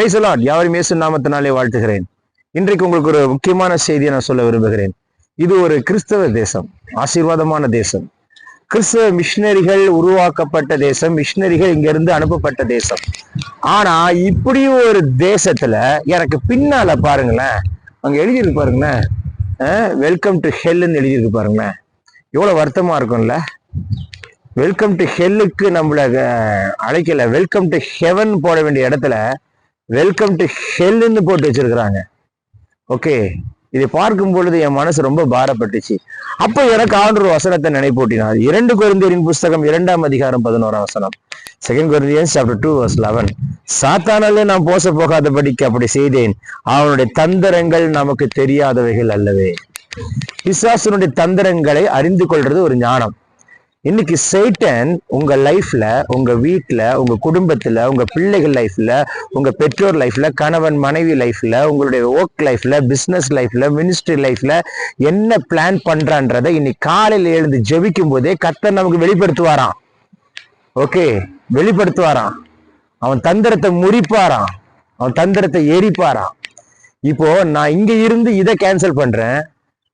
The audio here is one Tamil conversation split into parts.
பேசலாட் யாவரும் இயேசு நாமத்தினாலே வாழ்த்துகிறேன். இன்றைக்கு உங்களுக்கு ஒரு முக்கியமான செய்தியை நான் சொல்ல விரும்புகிறேன். இது ஒரு கிறிஸ்தவ தேசம். ஆசீர்வாதமான தேசம். கிறிஸ்தவ மிஷினரிகள் உருவாக்கப்பட்ட தேசம் மிஷினரிகள் இங்கிருந்து அனுப்பப்பட்ட தேசம். ஆனா இப்படி ஒரு தேசத்துல எனக்கு பின்னால பாருங்களேன். அங்க எழுதியிருக்கு பாருங்களேன். வெல்கம் டு ஹெல்லுன்னு எழுதியிருக்கு பாருங்களேன். எவ்வளவு வருத்தமா இருக்கும்ல? வெல்கம் டு ஹெல்லுக்கு நம்மள அழைக்கல. வெல்கம் டு ஹெவன் போட வேண்டிய இடத்துல வெல்கம் டு ஹெல்லுன்னு போட்டு வச்சிருக்கிறாங்க. ஓகே இதை பார்க்கும் பொழுது என் மனசு ரொம்ப பாரப்பட்டுச்சு. அப்போ எனக்கு ஆண்டு வசனத்தை நினைப்பூட்டினார். இரண்டு குழந்தையரின் புஸ்தகம் இரண்டாம் அதிகாரம் பதினோராம் வசனம். Second Corinthians chapter two verse eleven சாத்தானாலே நான் போச போகாதபடிக்கு அப்படி செய்தேன். அவனுடைய தந்திரங்கள் நமக்கு தெரியாதவைகள் அல்லவே. பிசாசனுடைய தந்திரங்களை அறிந்து கொள்றது ஒரு ஞானம். இன்னைக்கு சைட்டன் உங்க லைஃப்ல உங்க வீட்டில் உங்க குடும்பத்துல உங்க பிள்ளைகள் லைஃப்ல உங்க பெற்றோர் லைஃப்ல கணவன் மனைவி லைஃப்ல உங்களுடைய ஒர்க் லைஃப்ல பிசினஸ் லைஃப்ல மினிஸ்ட்ரி லைஃப்ல என்ன பிளான் பண்றான்றதை இன்னைக்கு காலையில எழுந்து ஜெபிக்கும் போதே கர்த்தர் நமக்கு வெளிப்படுத்துவாராம். ஓகே வெளிப்படுத்துவாராம். அவன் தந்திரத்தை முறிப்பாராம். அவன் தந்திரத்தை எரிப்பாராம். இப்போ நான் இங்க இருந்து இதை கேன்சல் பண்றேன்.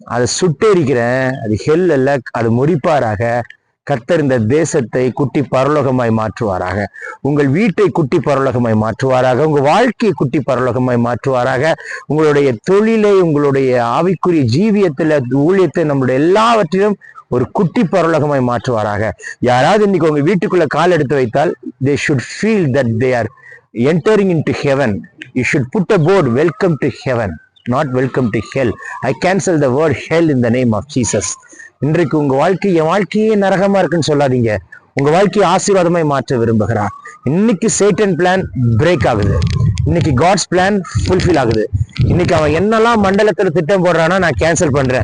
அதை சுட்டெரிக்கிறேன். அது ஹெல் அல்ல. அது முறிப்பாராக. கர்த்தர் இந்த தேசத்தை குட்டி பரலோகமாய் மாற்றுவாராக. உங்கள் வீட்டை குட்டி பரலோகமாய் மாற்றுவாராக. உங்கள் வாழ்க்கையை குட்டி பரலோகமாய் மாற்றுவாராக. உங்களுடைய தொழிலை உங்களுடைய ஆவிக்குரிய ஜீவியத்தில் ஊழியத்தை நம்மளுடைய எல்லாவற்றிலும் ஒரு குட்டி பரலோகமாய் மாற்றுவாராக. யாராவது இன்னைக்கு உங்க வீட்டுக்குள்ள கால் எடுத்து வைத்தால் they should feel that they are entering into heaven you should put a board welcome to heaven not welcome to hell I cancel the word hell in the name of Jesus இன்றைக்கு உங்க வாழ்க்கை என் வாழ்க்கையே நரகமா இருக்குன்னு சொல்லாதீங்க. உங்க வாழ்க்கையை ஆசீர்வாதமாய் மாற்ற விரும்புகிறார். இன்னைக்கு சேட்டன் பிளான் பிரேக் ஆகுது. இன்னைக்கு காட்ஸ் பிளான் ஃபுல்ஃபில் ஆகுது. இன்னைக்கு அவன் என்னெல்லாம் மண்டலத்துல திட்டம் போடுறானா நான் கேன்சல் பண்றேன்.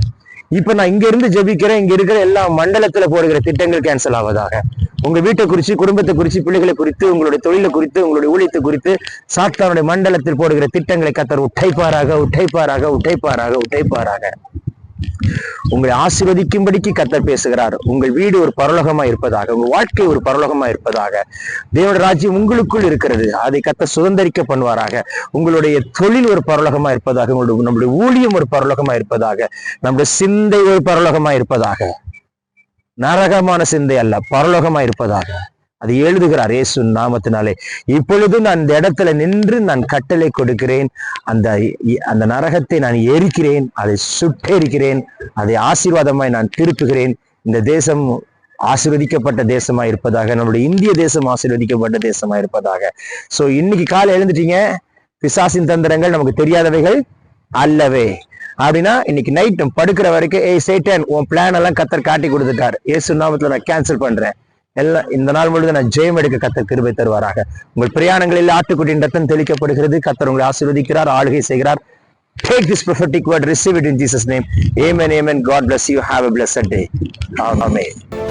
இப்ப நான் இங்க இருந்து ஜெபிக்கிறேன் இங்க இருக்கிற எல்லா மண்டலத்துல போடுகிற திட்டங்கள் கேன்சல் ஆவதாக. உங்க வீட்டை குறித்து குடும்பத்தை குறித்து பிள்ளைகளை குறித்து உங்களுடைய தொழிலை குறித்து உங்களுடைய ஊழியத்தை குறித்து சாத்தானுடைய மண்டலத்தில் போடுகிற திட்டங்களை கத்தர் உட்டைப்பாராக உட்டைப்பாராக உட்டைப்பாராக உட்டைப்பாராக. உங்களை ஆசிர்வதிக்கும்படிக்கு கத்தர் பேசுகிறார். உங்கள் வீடு ஒரு பரலோகமா இருப்பதாக உங்கள் வாழ்க்கை ஒரு பரலோகமா இருப்பதாக. தேவட ராஜ்யம் உங்களுக்குள் இருக்கிறது. அதை கத்த சுதந்திரிக்க பண்ணுவாராக. உங்களுடைய தொழில் ஒரு பரலோகமா இருப்பதாக உங்களுடைய நம்முடைய ஊழியம் ஒரு பரலோகமா இருப்பதாக நம்முடைய சிந்தை ஒரு பரலோகமா இருப்பதாக. நரகமான சிந்தை அல்ல பரலோகமா இருப்பதாக. அது எழுதுகிறார் இயேசு நாமத்தினாலே. இப்பொழுது நான் இந்த இடத்துல நின்று நான் கட்டளை கொடுக்கிறேன். அந்த அந்த நரகத்தை நான் எரிக்கிறேன். அதை சுட்டெரிக்கிறேன். அதை ஆசீர்வாதமாய் நான் திருப்புகிறேன். இந்த தேசம் ஆசீர்வதிக்கப்பட்ட தேசமா இருப்பதாக நம்முடைய இந்திய தேசம் ஆசீர்வதிக்கப்பட்ட தேசமா இருப்பதாக. சோ இன்னைக்கு காலை எழுந்துட்டீங்க. பிசாசின் தந்திரங்கள் நமக்கு தெரியாதவைகள் அல்லவே. அப்படின்னா இன்னைக்கு நைட் படுக்கிற வரைக்கும் ஏய் சேட்டன் உன் பிளான் எல்லாம் கத்தர் காட்டி கொடுத்துட்டார். ஏசு நாமத்துல நான் கேன்சல் பண்றேன். எல்லாம் இந்த நாள் முழுவதும் நான் ஜெயம் எடுக்க கத்தர் கிருபை தருவாராக உங்கள் பிரயாணங்களில் ஆட்டுக்குட்டியின் ரத்தம் தெளிக்கப்படுகிறது கத்தர் உங்களை ஆசீர்வதிக்கிறார் ஆளுகை செய்கிறார் Take this prophetic word, receive it in Jesus' name. Amen, amen. God bless you. Have a blessed day. Amen.